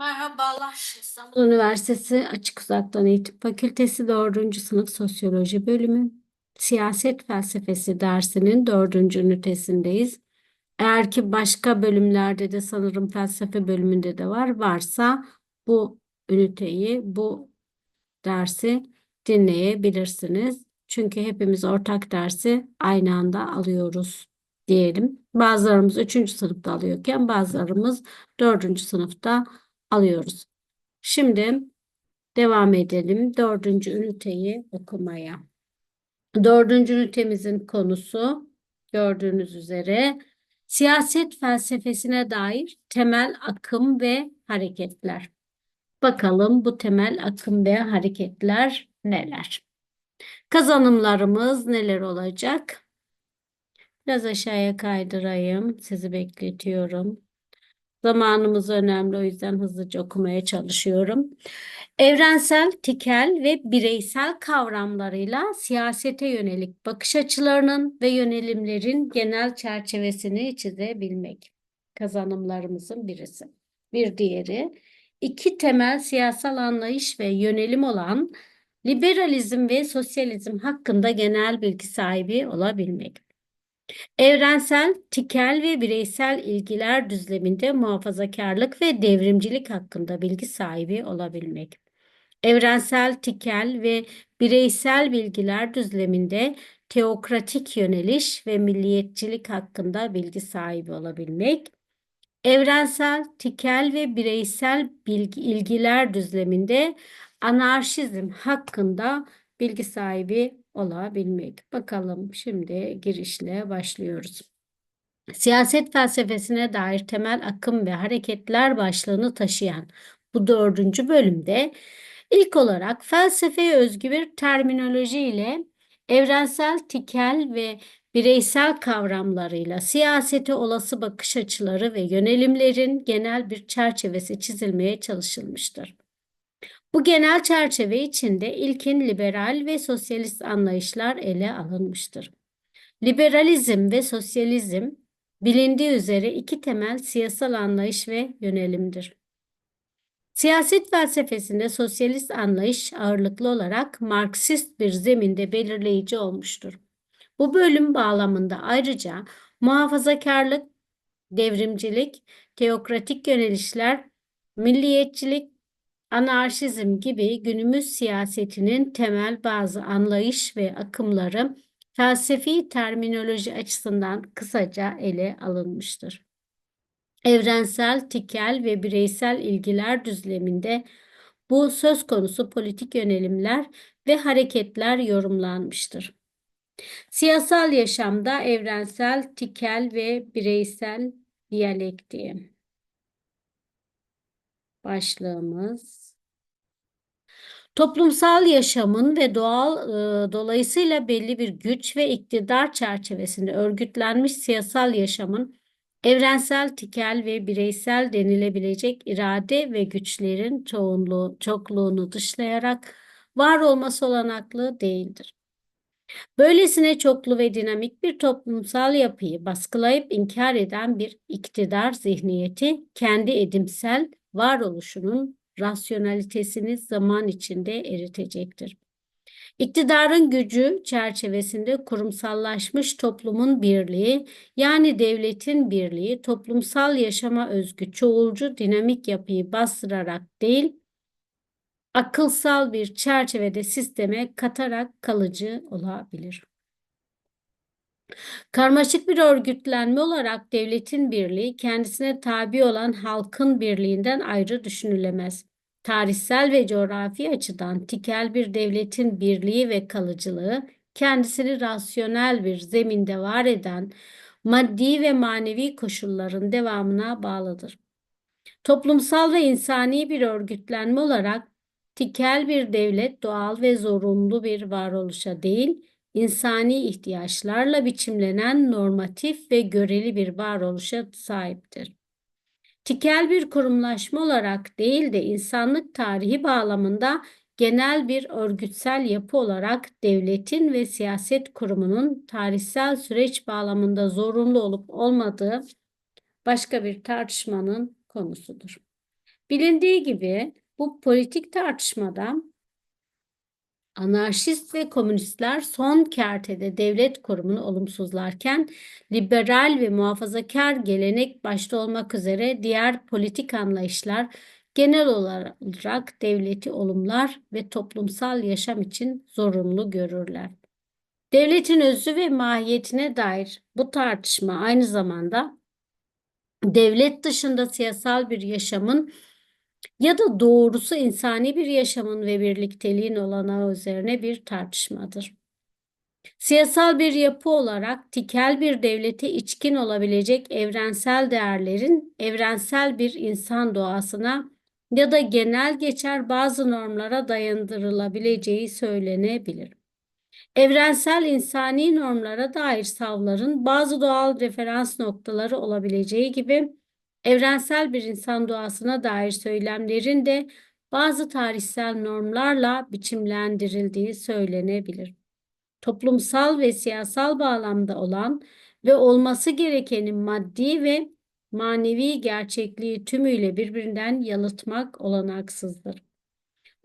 Merhabalar. İstanbul Üniversitesi Açık Uzaktan Eğitim Fakültesi 4. sınıf Sosyoloji bölümü Siyaset Felsefesi dersinin 4. ünitesindeyiz. Eğer ki başka bölümlerde de sanırım felsefe bölümünde de var. Varsa bu üniteyi, bu dersi dinleyebilirsiniz. Çünkü hepimiz ortak dersi aynı anda alıyoruz diyelim. Bazılarımız 3. sınıfta alıyorken bazılarımız 4. sınıfta alıyoruz. Şimdi devam edelim dördüncü üniteyi okumaya. Dördüncü ünitemizin konusu gördüğünüz üzere siyaset felsefesine dair temel akım ve hareketler. Bakalım bu temel akım ve hareketler neler? Kazanımlarımız neler olacak? Biraz aşağıya kaydırayım. Sizi bekletiyorum. Zamanımız önemli o yüzden hızlıca okumaya çalışıyorum. Evrensel, tikel ve bireysel kavramlarıyla siyasete yönelik bakış açılarının ve yönelimlerin genel çerçevesini çizebilmek. Kazanımlarımızın birisi. Bir diğeri, iki temel siyasal anlayış ve yönelim olan liberalizm ve sosyalizm hakkında genel bilgi sahibi olabilmek. Evrensel, tikel ve bireysel ilgiler düzleminde muhafazakarlık ve devrimcilik hakkında bilgi sahibi olabilmek. Evrensel, tikel ve bireysel bilgiler düzleminde teokratik yöneliş ve milliyetçilik hakkında bilgi sahibi olabilmek. Evrensel, tikel ve bireysel bilgi, ilgiler düzleminde anarşizm hakkında bilgi sahibi olabilmek. Bakalım şimdi girişle başlıyoruz. Siyaset felsefesine dair temel akım ve hareketler başlığını taşıyan bu dördüncü bölümde ilk olarak felsefeye özgü bir terminoloji ile evrensel, tikel ve bireysel kavramlarıyla siyasete olası bakış açıları ve yönelimlerin genel bir çerçevesi çizilmeye çalışılmıştır. Bu genel çerçeve içinde ilkin liberal ve sosyalist anlayışlar ele alınmıştır. Liberalizm ve sosyalizm bilindiği üzere iki temel siyasal anlayış ve yönelimdir. Siyaset felsefesinde sosyalist anlayış ağırlıklı olarak Marksist bir zeminde belirleyici olmuştur. Bu bölüm bağlamında ayrıca muhafazakarlık, devrimcilik, teokratik yönelişler, milliyetçilik, anarşizm gibi günümüz siyasetinin temel bazı anlayış ve akımları felsefi terminoloji açısından kısaca ele alınmıştır. Evrensel, tikel ve bireysel ilgiler düzleminde bu söz konusu politik yönelimler ve hareketler yorumlanmıştır. Siyasal yaşamda evrensel, tikel ve bireysel diyalektiği başlığımız. Toplumsal yaşamın ve doğal e, dolayısıyla belli bir güç ve iktidar çerçevesinde örgütlenmiş siyasal yaşamın evrensel, tikel ve bireysel denilebilecek irade ve güçlerin çoğunluğu, çokluğunu dışlayarak var olması olanaklı değildir. Böylesine çoklu ve dinamik bir toplumsal yapıyı baskılayıp inkar eden bir iktidar zihniyeti kendi edimsel varoluşunun rasyonalitesini zaman içinde eritecektir. İktidarın gücü çerçevesinde kurumsallaşmış toplumun birliği yani devletin birliği toplumsal yaşama özgü çoğulcu dinamik yapıyı bastırarak değil, akılsal bir çerçevede sisteme katarak kalıcı olabilir. Karmaşık bir örgütlenme olarak devletin birliği kendisine tabi olan halkın birliğinden ayrı düşünülemez. Tarihsel ve coğrafi açıdan tikel bir devletin birliği ve kalıcılığı kendisini rasyonel bir zeminde var eden maddi ve manevi koşulların devamına bağlıdır. Toplumsal ve insani bir örgütlenme olarak tikel bir devlet doğal ve zorunlu bir varoluşa değil, insani ihtiyaçlarla biçimlenen normatif ve göreli bir varoluşa sahiptir. Tikel bir kurumlaşma olarak değil de insanlık tarihi bağlamında genel bir örgütsel yapı olarak devletin ve siyaset kurumunun tarihsel süreç bağlamında zorunlu olup olmadığı başka bir tartışmanın konusudur. Bilindiği gibi bu politik tartışmada anarşist ve komünistler son kertede devlet kurumunu olumsuzlarken liberal ve muhafazakar gelenek başta olmak üzere diğer politik anlayışlar genel olarak devleti olumlar ve toplumsal yaşam için zorunlu görürler. Devletin özü ve mahiyetine dair bu tartışma aynı zamanda devlet dışında siyasal bir yaşamın ya da doğrusu insani bir yaşamın ve birlikteliğin olanağı üzerine bir tartışmadır. Siyasal bir yapı olarak tikel bir devlete içkin olabilecek evrensel değerlerin evrensel bir insan doğasına ya da genel geçer bazı normlara dayandırılabileceği söylenebilir. Evrensel insani normlara dair savların bazı doğal referans noktaları olabileceği gibi evrensel bir insan doğasına dair söylemlerin de bazı tarihsel normlarla biçimlendirildiği söylenebilir. Toplumsal ve siyasal bağlamda olan ve olması gerekenin maddi ve manevi gerçekliği tümüyle birbirinden yalıtmak olanaksızdır.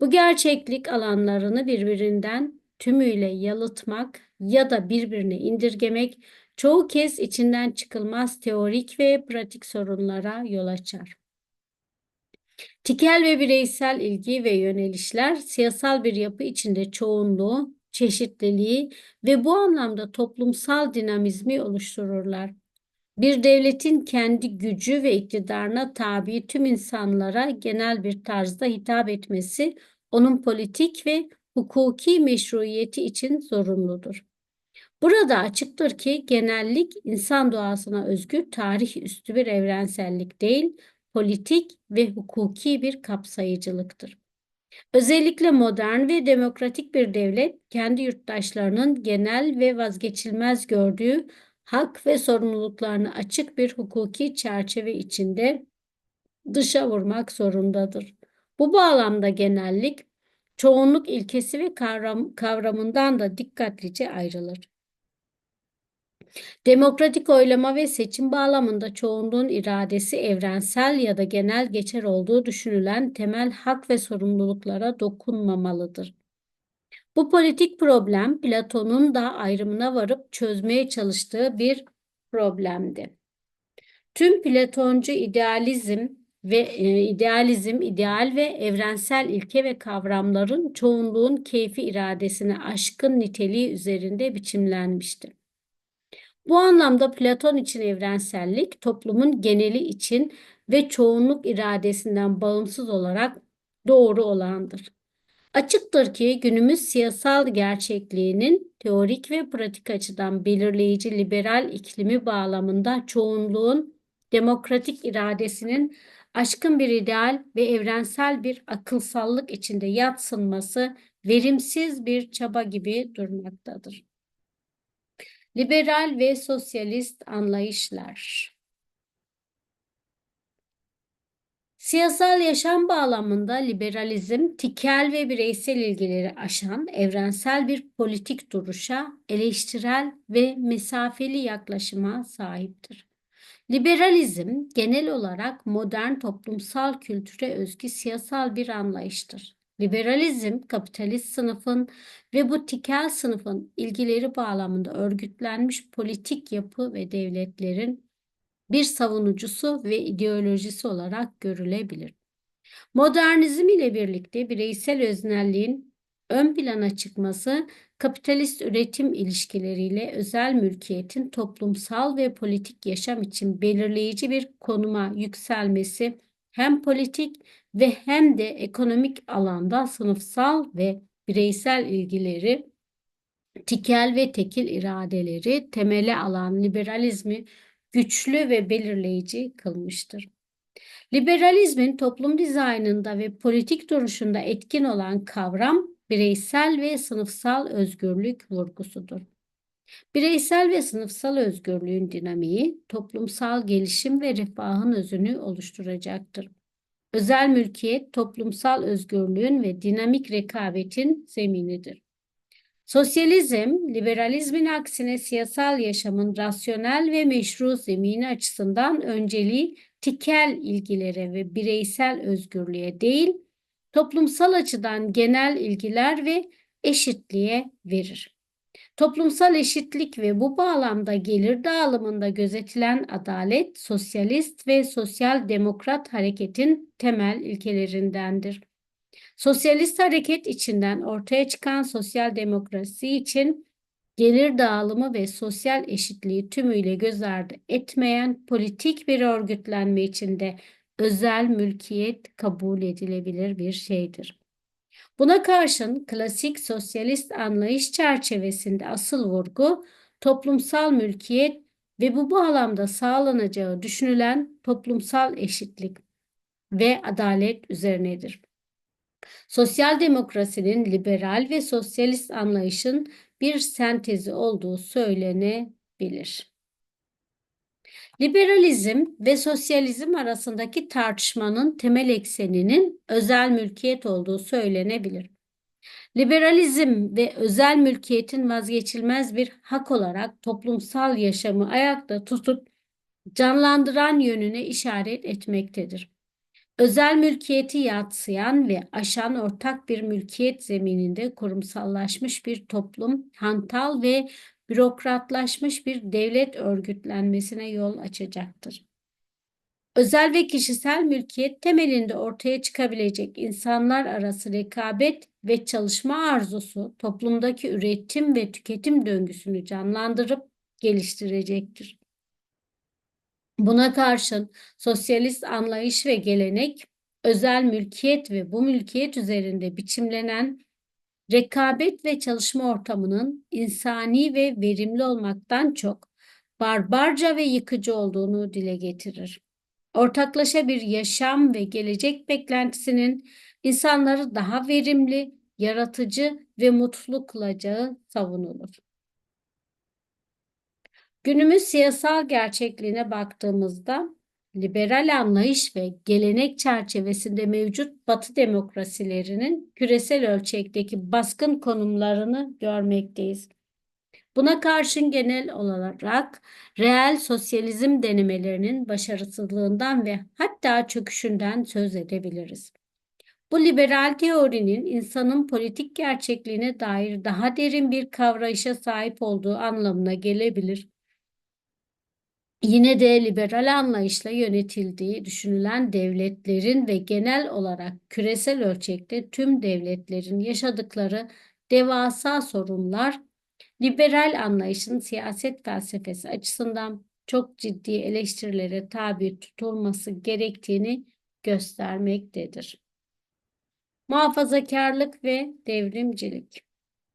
Bu gerçeklik alanlarını birbirinden tümüyle yalıtmak ya da birbirine indirgemek çoğu kez içinden çıkılmaz teorik ve pratik sorunlara yol açar. Tikel ve bireysel ilgi ve yönelişler siyasal bir yapı içinde çoğunluğu, çeşitliliği ve bu anlamda toplumsal dinamizmi oluştururlar. Bir devletin kendi gücü ve iktidarına tabi tüm insanlara genel bir tarzda hitap etmesi onun politik ve hukuki meşruiyeti için zorunludur. Burada açıktır ki genellik insan doğasına özgü tarih üstü bir evrensellik değil, politik ve hukuki bir kapsayıcılıktır. Özellikle modern ve demokratik bir devlet kendi yurttaşlarının genel ve vazgeçilmez gördüğü hak ve sorumluluklarını açık bir hukuki çerçeve içinde dışa vurmak zorundadır. Bu bağlamda genellik çoğunluk ilkesi ve kavram, kavramından da dikkatlice ayrılır. Demokratik oylama ve seçim bağlamında çoğunluğun iradesi evrensel ya da genel geçer olduğu düşünülen temel hak ve sorumluluklara dokunmamalıdır. Bu politik problem Platon'un da ayrımına varıp çözmeye çalıştığı bir problemdi. Tüm Platoncu idealizm ve e, idealizm, ideal ve evrensel ilke ve kavramların çoğunluğun keyfi iradesine aşkın niteliği üzerinde biçimlenmiştir. Bu anlamda Platon için evrensellik toplumun geneli için ve çoğunluk iradesinden bağımsız olarak doğru olandır. Açıktır ki günümüz siyasal gerçekliğinin teorik ve pratik açıdan belirleyici liberal iklimi bağlamında çoğunluğun demokratik iradesinin aşkın bir ideal ve evrensel bir akılsallık içinde yatsınması verimsiz bir çaba gibi durmaktadır. Liberal ve sosyalist anlayışlar Siyasal yaşam bağlamında liberalizm, tikel ve bireysel ilgileri aşan evrensel bir politik duruşa, eleştirel ve mesafeli yaklaşıma sahiptir. Liberalizm genel olarak modern toplumsal kültüre özgü siyasal bir anlayıştır. Liberalizm kapitalist sınıfın ve bu tikel sınıfın ilgileri bağlamında örgütlenmiş politik yapı ve devletlerin bir savunucusu ve ideolojisi olarak görülebilir. Modernizm ile birlikte bireysel öznelliğin ön plana çıkması kapitalist üretim ilişkileriyle özel mülkiyetin toplumsal ve politik yaşam için belirleyici bir konuma yükselmesi hem politik ve hem de ekonomik alanda sınıfsal ve bireysel ilgileri, tikel ve tekil iradeleri temele alan liberalizmi güçlü ve belirleyici kılmıştır. Liberalizmin toplum dizaynında ve politik duruşunda etkin olan kavram bireysel ve sınıfsal özgürlük vurgusudur. Bireysel ve sınıfsal özgürlüğün dinamiği toplumsal gelişim ve refahın özünü oluşturacaktır. Özel mülkiyet toplumsal özgürlüğün ve dinamik rekabetin zeminidir. Sosyalizm, liberalizmin aksine siyasal yaşamın rasyonel ve meşru zemini açısından önceliği tikel ilgilere ve bireysel özgürlüğe değil, toplumsal açıdan genel ilgiler ve eşitliğe verir. Toplumsal eşitlik ve bu bağlamda gelir dağılımında gözetilen adalet, sosyalist ve sosyal demokrat hareketin temel ilkelerindendir. Sosyalist hareket içinden ortaya çıkan sosyal demokrasi için gelir dağılımı ve sosyal eşitliği tümüyle göz ardı etmeyen politik bir örgütlenme içinde özel mülkiyet kabul edilebilir bir şeydir. Buna karşın klasik sosyalist anlayış çerçevesinde asıl vurgu toplumsal mülkiyet ve bu bağlamda sağlanacağı düşünülen toplumsal eşitlik ve adalet üzerinedir. Sosyal demokrasinin liberal ve sosyalist anlayışın bir sentezi olduğu söylenebilir. Liberalizm ve sosyalizm arasındaki tartışmanın temel ekseninin özel mülkiyet olduğu söylenebilir. Liberalizm ve özel mülkiyetin vazgeçilmez bir hak olarak toplumsal yaşamı ayakta tutup canlandıran yönüne işaret etmektedir. Özel mülkiyeti yatsıyan ve aşan ortak bir mülkiyet zemininde kurumsallaşmış bir toplum, hantal ve bürokratlaşmış bir devlet örgütlenmesine yol açacaktır. Özel ve kişisel mülkiyet temelinde ortaya çıkabilecek insanlar arası rekabet ve çalışma arzusu toplumdaki üretim ve tüketim döngüsünü canlandırıp geliştirecektir. Buna karşın sosyalist anlayış ve gelenek özel mülkiyet ve bu mülkiyet üzerinde biçimlenen rekabet ve çalışma ortamının insani ve verimli olmaktan çok barbarca ve yıkıcı olduğunu dile getirir. Ortaklaşa bir yaşam ve gelecek beklentisinin insanları daha verimli, yaratıcı ve mutlu kılacağı savunulur. Günümüz siyasal gerçekliğine baktığımızda liberal anlayış ve gelenek çerçevesinde mevcut Batı demokrasilerinin küresel ölçekteki baskın konumlarını görmekteyiz. Buna karşın genel olarak reel sosyalizm denemelerinin başarısızlığından ve hatta çöküşünden söz edebiliriz. Bu liberal teorinin insanın politik gerçekliğine dair daha derin bir kavrayışa sahip olduğu anlamına gelebilir yine de liberal anlayışla yönetildiği düşünülen devletlerin ve genel olarak küresel ölçekte tüm devletlerin yaşadıkları devasa sorunlar liberal anlayışın siyaset felsefesi açısından çok ciddi eleştirilere tabi tutulması gerektiğini göstermektedir. Muhafazakarlık ve devrimcilik.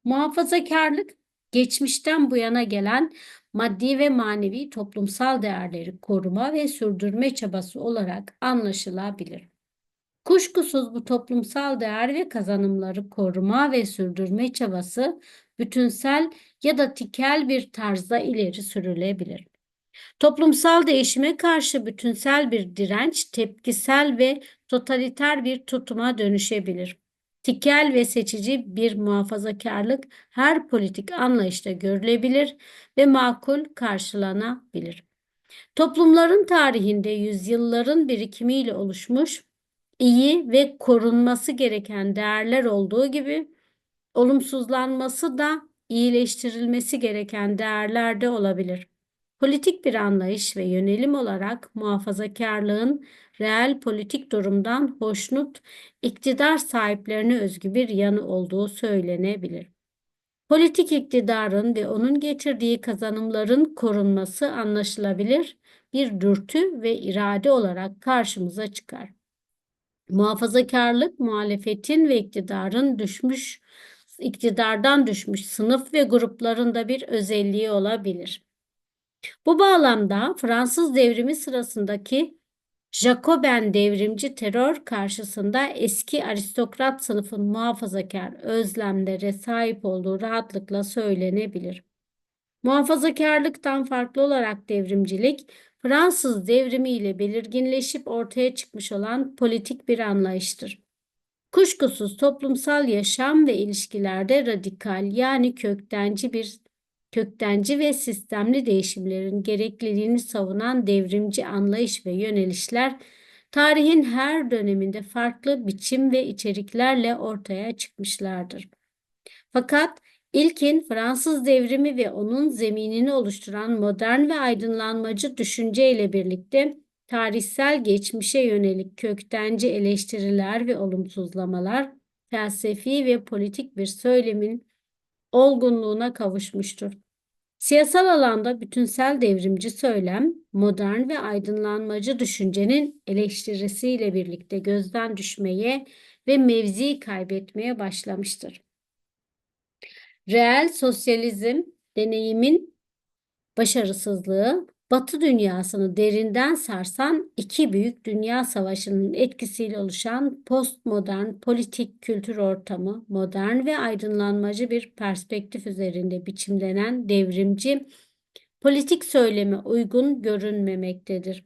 Muhafazakarlık geçmişten bu yana gelen maddi ve manevi toplumsal değerleri koruma ve sürdürme çabası olarak anlaşılabilir. Kuşkusuz bu toplumsal değer ve kazanımları koruma ve sürdürme çabası bütünsel ya da tikel bir tarzda ileri sürülebilir. Toplumsal değişime karşı bütünsel bir direnç, tepkisel ve totaliter bir tutuma dönüşebilir. Tikel ve seçici bir muhafazakarlık her politik anlayışta görülebilir ve makul karşılanabilir. Toplumların tarihinde yüzyılların birikimiyle oluşmuş iyi ve korunması gereken değerler olduğu gibi olumsuzlanması da iyileştirilmesi gereken değerler de olabilir. Politik bir anlayış ve yönelim olarak muhafazakarlığın reel politik durumdan hoşnut, iktidar sahiplerine özgü bir yanı olduğu söylenebilir. Politik iktidarın ve onun getirdiği kazanımların korunması anlaşılabilir bir dürtü ve irade olarak karşımıza çıkar. Muhafazakarlık, muhalefetin ve iktidarın düşmüş, iktidardan düşmüş sınıf ve gruplarında bir özelliği olabilir. Bu bağlamda Fransız devrimi sırasındaki Jacoben devrimci terör karşısında eski aristokrat sınıfın muhafazakar özlemlere sahip olduğu rahatlıkla söylenebilir. Muhafazakarlıktan farklı olarak devrimcilik, Fransız devrimi ile belirginleşip ortaya çıkmış olan politik bir anlayıştır. Kuşkusuz toplumsal yaşam ve ilişkilerde radikal yani köktenci bir köktenci ve sistemli değişimlerin gerekliliğini savunan devrimci anlayış ve yönelişler tarihin her döneminde farklı biçim ve içeriklerle ortaya çıkmışlardır. Fakat ilkin Fransız devrimi ve onun zeminini oluşturan modern ve aydınlanmacı düşünce ile birlikte tarihsel geçmişe yönelik köktenci eleştiriler ve olumsuzlamalar felsefi ve politik bir söylemin olgunluğuna kavuşmuştur. Siyasal alanda bütünsel devrimci söylem, modern ve aydınlanmacı düşüncenin eleştirisiyle birlikte gözden düşmeye ve mevzi kaybetmeye başlamıştır. Reel sosyalizm deneyimin başarısızlığı, Batı dünyasını derinden sarsan iki büyük dünya savaşının etkisiyle oluşan postmodern politik kültür ortamı, modern ve aydınlanmacı bir perspektif üzerinde biçimlenen devrimci politik söyleme uygun görünmemektedir.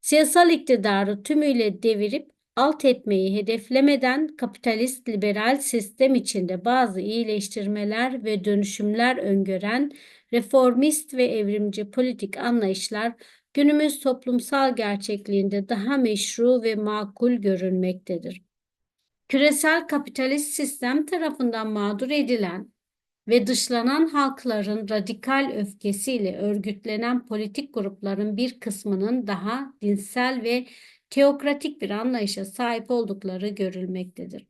Siyasal iktidarı tümüyle devirip alt etmeyi hedeflemeden kapitalist liberal sistem içinde bazı iyileştirmeler ve dönüşümler öngören reformist ve evrimci politik anlayışlar günümüz toplumsal gerçekliğinde daha meşru ve makul görünmektedir. Küresel kapitalist sistem tarafından mağdur edilen ve dışlanan halkların radikal öfkesiyle örgütlenen politik grupların bir kısmının daha dinsel ve teokratik bir anlayışa sahip oldukları görülmektedir.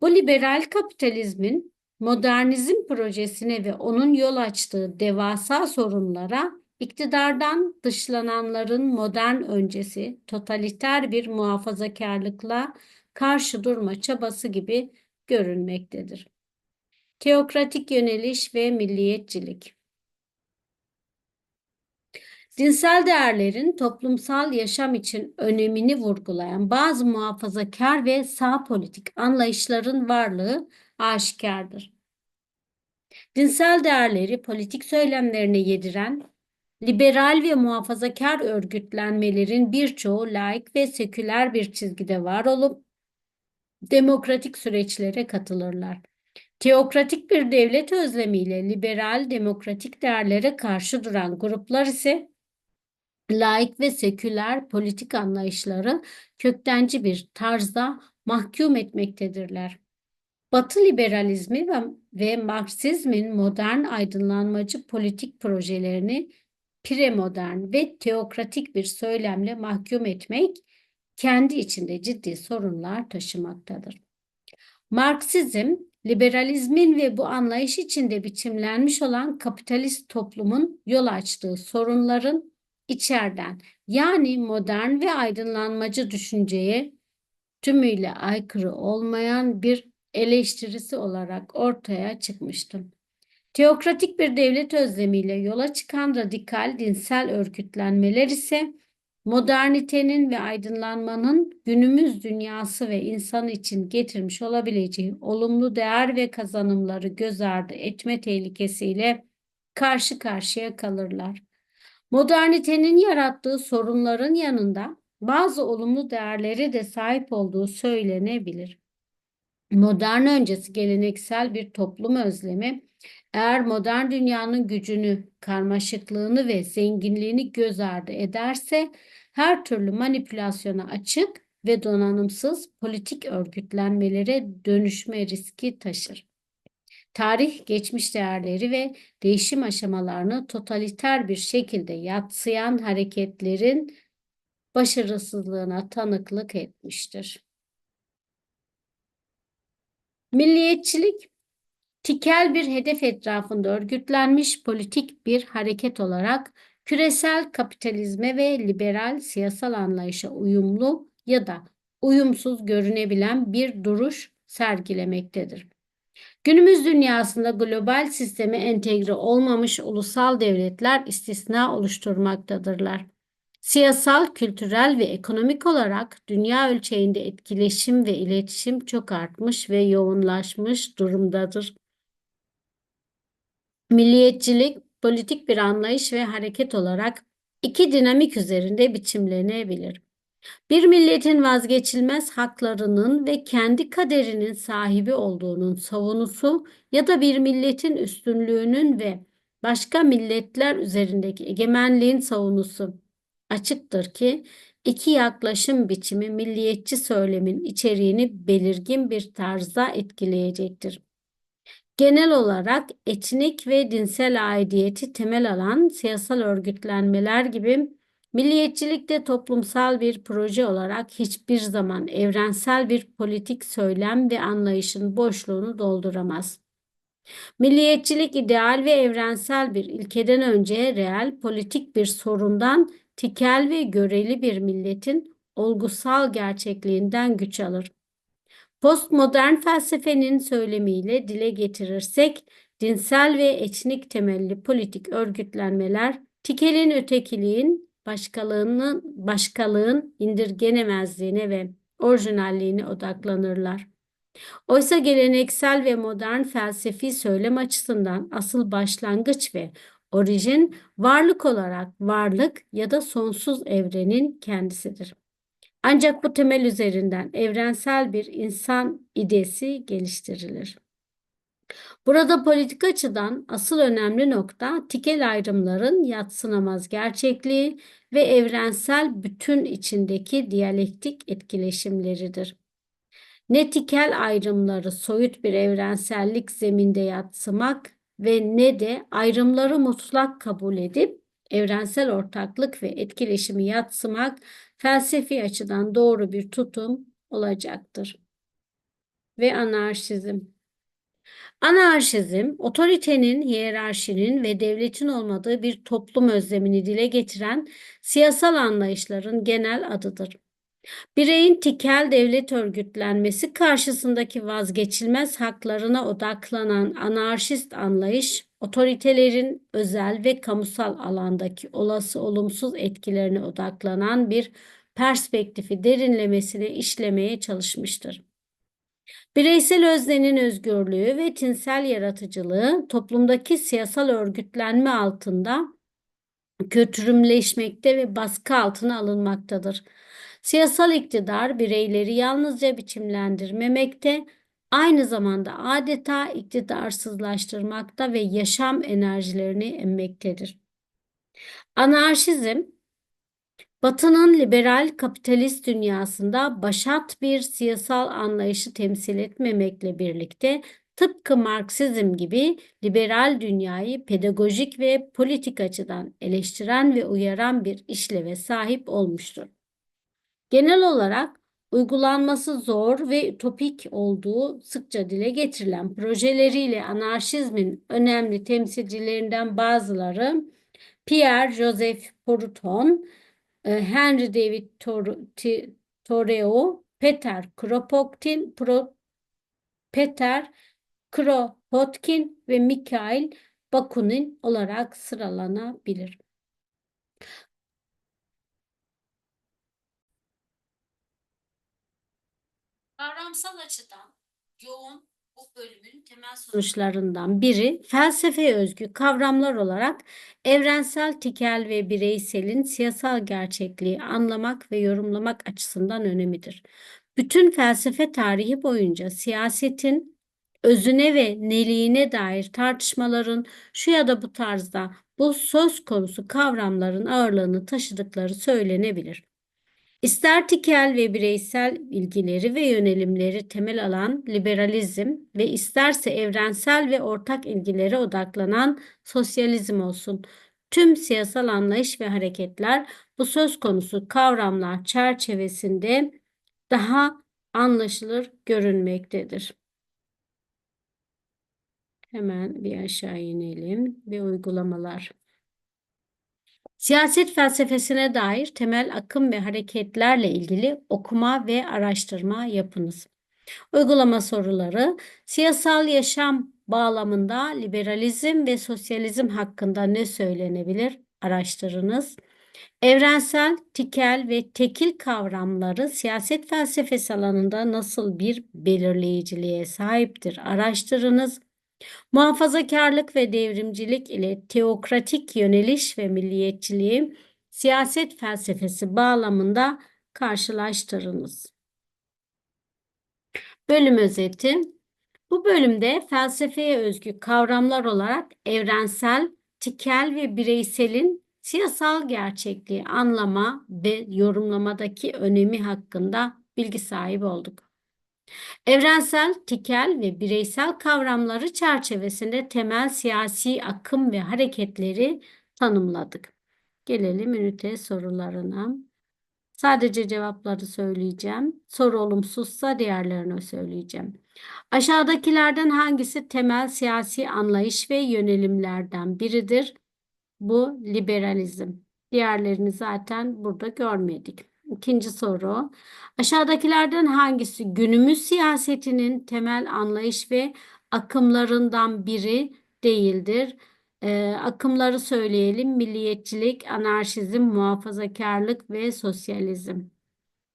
Bu liberal kapitalizmin modernizm projesine ve onun yol açtığı devasa sorunlara iktidardan dışlananların modern öncesi totaliter bir muhafazakarlıkla karşı durma çabası gibi görülmektedir. Teokratik yöneliş ve milliyetçilik Dinsel değerlerin toplumsal yaşam için önemini vurgulayan bazı muhafazakar ve sağ politik anlayışların varlığı aşikardır. Dinsel değerleri politik söylemlerine yediren liberal ve muhafazakar örgütlenmelerin birçoğu laik ve seküler bir çizgide var olup demokratik süreçlere katılırlar. Teokratik bir devlet özlemiyle liberal demokratik değerlere karşı duran gruplar ise laik ve seküler politik anlayışları köktenci bir tarzda mahkum etmektedirler. Batı liberalizmi ve, Marksizmin modern aydınlanmacı politik projelerini premodern ve teokratik bir söylemle mahkum etmek kendi içinde ciddi sorunlar taşımaktadır. Marksizm, liberalizmin ve bu anlayış içinde biçimlenmiş olan kapitalist toplumun yol açtığı sorunların içerden yani modern ve aydınlanmacı düşünceye tümüyle aykırı olmayan bir eleştirisi olarak ortaya çıkmıştı. Teokratik bir devlet özlemiyle yola çıkan radikal dinsel örgütlenmeler ise modernitenin ve aydınlanmanın günümüz dünyası ve insan için getirmiş olabileceği olumlu değer ve kazanımları göz ardı etme tehlikesiyle karşı karşıya kalırlar. Modernitenin yarattığı sorunların yanında bazı olumlu değerleri de sahip olduğu söylenebilir. Modern öncesi geleneksel bir toplum özlemi eğer modern dünyanın gücünü, karmaşıklığını ve zenginliğini göz ardı ederse her türlü manipülasyona açık ve donanımsız politik örgütlenmelere dönüşme riski taşır. Tarih, geçmiş değerleri ve değişim aşamalarını totaliter bir şekilde yatsıyan hareketlerin başarısızlığına tanıklık etmiştir. Milliyetçilik, tikel bir hedef etrafında örgütlenmiş politik bir hareket olarak küresel kapitalizme ve liberal siyasal anlayışa uyumlu ya da uyumsuz görünebilen bir duruş sergilemektedir. Günümüz dünyasında global sisteme entegre olmamış ulusal devletler istisna oluşturmaktadırlar. Siyasal, kültürel ve ekonomik olarak dünya ölçeğinde etkileşim ve iletişim çok artmış ve yoğunlaşmış durumdadır. Milliyetçilik, politik bir anlayış ve hareket olarak iki dinamik üzerinde biçimlenebilir. Bir milletin vazgeçilmez haklarının ve kendi kaderinin sahibi olduğunun savunusu ya da bir milletin üstünlüğünün ve başka milletler üzerindeki egemenliğin savunusu açıktır ki iki yaklaşım biçimi milliyetçi söylemin içeriğini belirgin bir tarzda etkileyecektir. Genel olarak etnik ve dinsel aidiyeti temel alan siyasal örgütlenmeler gibi milliyetçilik de toplumsal bir proje olarak hiçbir zaman evrensel bir politik söylem ve anlayışın boşluğunu dolduramaz. Milliyetçilik ideal ve evrensel bir ilkeden önce reel politik bir sorundan tikel ve göreli bir milletin olgusal gerçekliğinden güç alır. Postmodern felsefenin söylemiyle dile getirirsek, dinsel ve etnik temelli politik örgütlenmeler, tikelin ötekiliğin, başkalığının, başkalığın indirgenemezliğine ve orijinalliğine odaklanırlar. Oysa geleneksel ve modern felsefi söylem açısından asıl başlangıç ve orijin varlık olarak varlık ya da sonsuz evrenin kendisidir. Ancak bu temel üzerinden evrensel bir insan idesi geliştirilir. Burada politik açıdan asıl önemli nokta tikel ayrımların yatsınamaz gerçekliği ve evrensel bütün içindeki diyalektik etkileşimleridir. Ne tikel ayrımları soyut bir evrensellik zeminde yatsımak ve ne de ayrımları mutlak kabul edip evrensel ortaklık ve etkileşimi yatsımak felsefi açıdan doğru bir tutum olacaktır. Ve anarşizm. Anarşizm, otoritenin, hiyerarşinin ve devletin olmadığı bir toplum özlemini dile getiren siyasal anlayışların genel adıdır. Bireyin tikel devlet örgütlenmesi karşısındaki vazgeçilmez haklarına odaklanan anarşist anlayış, otoritelerin özel ve kamusal alandaki olası olumsuz etkilerine odaklanan bir perspektifi derinlemesine işlemeye çalışmıştır. Bireysel öznenin özgürlüğü ve tinsel yaratıcılığı toplumdaki siyasal örgütlenme altında kötürümleşmekte ve baskı altına alınmaktadır. Siyasal iktidar bireyleri yalnızca biçimlendirmemekte, aynı zamanda adeta iktidarsızlaştırmakta ve yaşam enerjilerini emmektedir. Anarşizm, Batı'nın liberal kapitalist dünyasında başat bir siyasal anlayışı temsil etmemekle birlikte tıpkı Marksizm gibi liberal dünyayı pedagojik ve politik açıdan eleştiren ve uyaran bir işleve sahip olmuştur. Genel olarak uygulanması zor ve ütopik olduğu sıkça dile getirilen projeleriyle anarşizmin önemli temsilcilerinden bazıları Pierre Joseph Proudhon, e, Henry David Thoreau, Peter Kropotkin, Pro, Peter Kropotkin ve Mikhail Bakunin olarak sıralanabilir. Kavramsal açıdan yoğun bu bölümün temel sonuçlarından biri felsefeye özgü kavramlar olarak evrensel tikel ve bireyselin siyasal gerçekliği anlamak ve yorumlamak açısından önemidir. Bütün felsefe tarihi boyunca siyasetin özüne ve neliğine dair tartışmaların şu ya da bu tarzda bu söz konusu kavramların ağırlığını taşıdıkları söylenebilir. İster tikel ve bireysel ilgileri ve yönelimleri temel alan liberalizm ve isterse evrensel ve ortak ilgilere odaklanan sosyalizm olsun. Tüm siyasal anlayış ve hareketler bu söz konusu kavramlar çerçevesinde daha anlaşılır görünmektedir. Hemen bir aşağı inelim ve uygulamalar. Siyaset felsefesine dair temel akım ve hareketlerle ilgili okuma ve araştırma yapınız. Uygulama soruları siyasal yaşam bağlamında liberalizm ve sosyalizm hakkında ne söylenebilir? Araştırınız. Evrensel, tikel ve tekil kavramları siyaset felsefesi alanında nasıl bir belirleyiciliğe sahiptir? Araştırınız. Muhafazakarlık ve devrimcilik ile teokratik yöneliş ve milliyetçiliği siyaset felsefesi bağlamında karşılaştırınız. Bölüm özeti Bu bölümde felsefeye özgü kavramlar olarak evrensel, tikel ve bireyselin siyasal gerçekliği anlama ve yorumlamadaki önemi hakkında bilgi sahibi olduk. Evrensel, tikel ve bireysel kavramları çerçevesinde temel siyasi akım ve hareketleri tanımladık. Gelelim ünite sorularına. Sadece cevapları söyleyeceğim. Soru olumsuzsa diğerlerini söyleyeceğim. Aşağıdakilerden hangisi temel siyasi anlayış ve yönelimlerden biridir? Bu liberalizm. Diğerlerini zaten burada görmedik. İkinci soru. Aşağıdakilerden hangisi günümüz siyasetinin temel anlayış ve akımlarından biri değildir? Ee, akımları söyleyelim. Milliyetçilik, anarşizm, muhafazakarlık ve sosyalizm.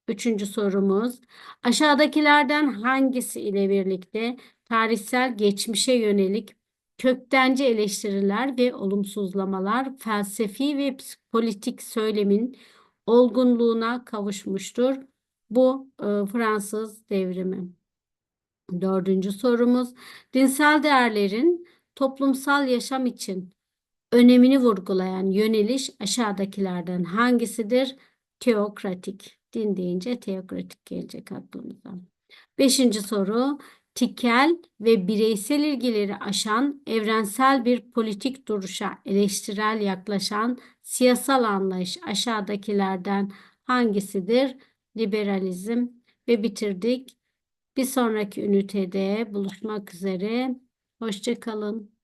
Üçüncü sorumuz. Aşağıdakilerden hangisi ile birlikte tarihsel geçmişe yönelik köktenci eleştiriler ve olumsuzlamalar felsefi ve politik söylemin olgunluğuna kavuşmuştur? Bu e, Fransız devrimi. Dördüncü sorumuz. Dinsel değerlerin toplumsal yaşam için önemini vurgulayan yöneliş aşağıdakilerden hangisidir? Teokratik. Din deyince teokratik gelecek aklımıza. Beşinci soru. Tikel ve bireysel ilgileri aşan evrensel bir politik duruşa eleştirel yaklaşan siyasal anlayış aşağıdakilerden hangisidir? Liberalizm ve bitirdik. Bir sonraki ünitede buluşmak üzere. Hoşça kalın.